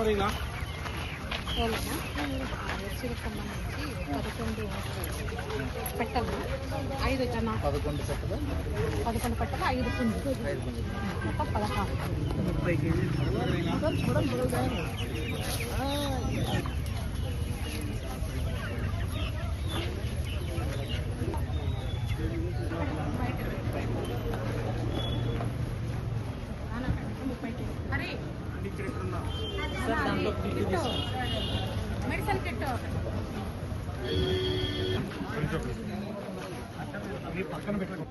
కోళ్ళనా ఎస్సీలకు సంబంధించి పదకొండు పెట్టలు ఐదు జన పదకొండు చెప్పదా పదకొండు పెట్టలు ఐదు పుంజు ఐదు మంది మొత్తం పదహారు ముప్పై కేజీలు మెడిసిన్ కిట్ పక్కన పెట్టుకో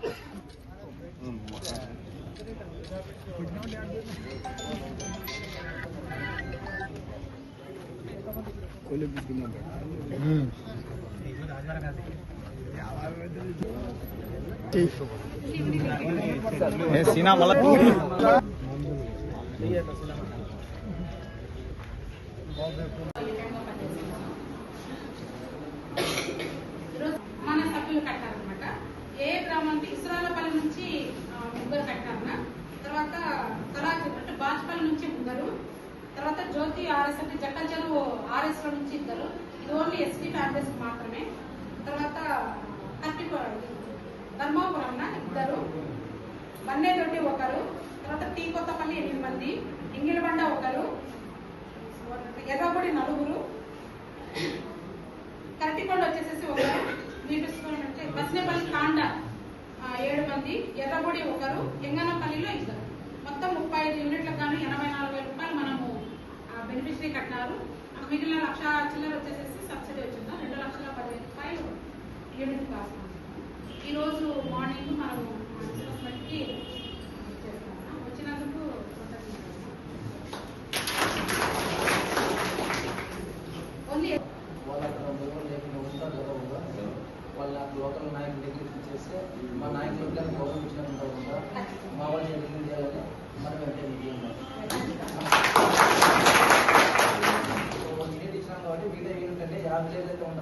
సీనా మళ్ళా మన సభ్యులు కట్టారనమాట ఏ గ్రామం అంటే ఇస్రాలపల్లి నుంచి ముగ్గురు కట్టారన్న తర్వాత తలాచి అంటే బాజ్పల్లి నుంచి ముగ్గురు. తర్వాత జ్యోతి ఆర్ఎస్ అంటే జక్కల్ చెరువు ఆర్ఎస్లో నుంచి ఇద్దరు. ఇది ఓన్లీ ఎస్టీ ఫ్యామిలీస్ మాత్రమే. తర్వాత కత్తి ధర్మాపురం ఇద్దరు. బన్నేదొడ్డి ఒకరు. తర్వాత టీ కొత్తపల్లి ఎనిమిది మంది. ఇంగిలబండ ఒకరు. ఎర్రబొడి నలుగురు. కరటికొండ వచ్చేసేసి ఒకరు. నీటిస్కోండి అంటే బస్నేపల్లి కాండ ఏడు మంది. ఎర్రబొడి ఒకరు ఎంగనపల్లిలో ఇద్దరు. మొత్తం ముప్పై ఐదు యూనిట్లకు గాను ఎనభై నాలుగు వేల రూపాయలు మనము బెనిఫిషరీ కట్టినారు. ఆ మిగిలిన లక్ష చిల్లర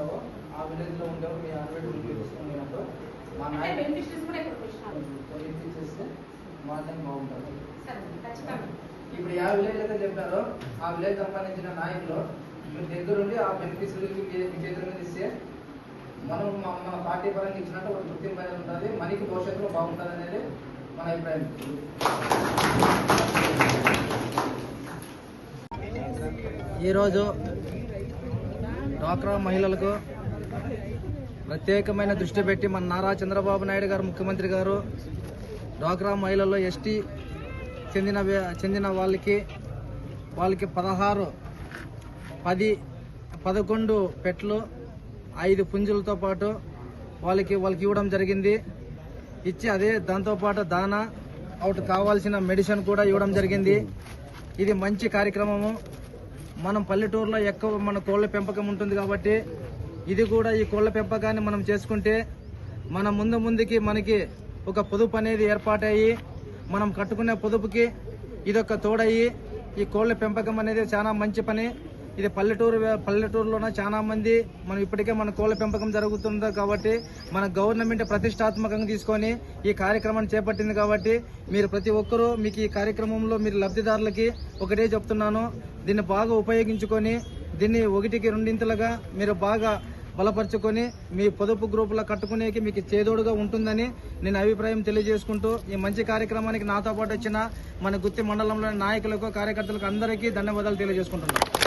ఉండవో ఆ విలేజ్లో ఉండేవారు మీ ఆల్రెడీ తీసుకున్నట్టు మా అంటే నాయకులు బెనిఫిషరీస్ కూడా ఇక్కడికి వచ్చినారు కొలిక్కి ఇచ్చేస్తే మాత్రం బాగుంటుంది ఇప్పుడు యా విలేజ్ అయితే చెప్పారో ఆ విలేజ్ సంబంధించిన నాయకులు మీ దగ్గరుండి ఆ మీ మీ చేతుల మీద ఇస్తే మనం మన మన పార్టీ పరంగా ఇచ్చినట్టు ఒక గుర్తింపు అనేది ఉంటుంది మనకి భవిష్యత్తులో బాగుంటుంది అనేది మన అభిప్రాయం. ఈరోజు డ్వాక్రా మహిళలకు ప్రత్యేకమైన దృష్టి పెట్టి మన నారా చంద్రబాబు నాయుడు గారు ముఖ్యమంత్రి గారు డ్వాక్రా మహిళల్లో ఎస్టీ చెందిన చెందిన వాళ్ళకి వాళ్ళకి పదహారు పది పదకొండు పెట్లు ఐదు పుంజులతో పాటు వాళ్ళకి వాళ్ళకి ఇవ్వడం జరిగింది. ఇచ్చి అదే దాంతోపాటు దానా అవుట్ కావాల్సిన మెడిసిన్ కూడా ఇవ్వడం జరిగింది. ఇది మంచి కార్యక్రమము. మనం పల్లెటూరులో ఎక్కువ మన కోళ్ళ పెంపకం ఉంటుంది కాబట్టి ఇది కూడా ఈ కోళ్ళ పెంపకాన్ని మనం చేసుకుంటే మన ముందు ముందుకి మనకి ఒక పొదుపు అనేది ఏర్పాటయ్యి మనం కట్టుకునే పొదుపుకి ఇదొక తోడయ్యి ఈ కోళ్ళ పెంపకం అనేది చాలా మంచి పని. ఇది పల్లెటూరు పల్లెటూరులోన? చాలా మంది మనం ఇప్పటికే మన కోళ్ళ పెంపకం జరుగుతుంది కాబట్టి మన గవర్నమెంట్ ప్రతిష్టాత్మకంగా తీసుకొని ఈ కార్యక్రమాన్ని చేపట్టింది కాబట్టి మీరు ప్రతి ఒక్కరూ మీకు ఈ కార్యక్రమంలో మీరు లబ్ధిదారులకి ఒకటే చెప్తున్నాను. దీన్ని బాగా ఉపయోగించుకొని దీన్ని ఒకటికి రెండింతలుగా మీరు బాగా బలపరుచుకొని మీ పొదుపు గ్రూపులో కట్టుకునేకి మీకు చేదోడుగా ఉంటుందని నేను అభిప్రాయం తెలియజేసుకుంటూ ఈ మంచి కార్యక్రమానికి నాతో పాటు వచ్చిన మన గుత్తి మండలంలోని నాయకులకు కార్యకర్తలకు అందరికీ ధన్యవాదాలు తెలియజేసుకుంటున్నాను.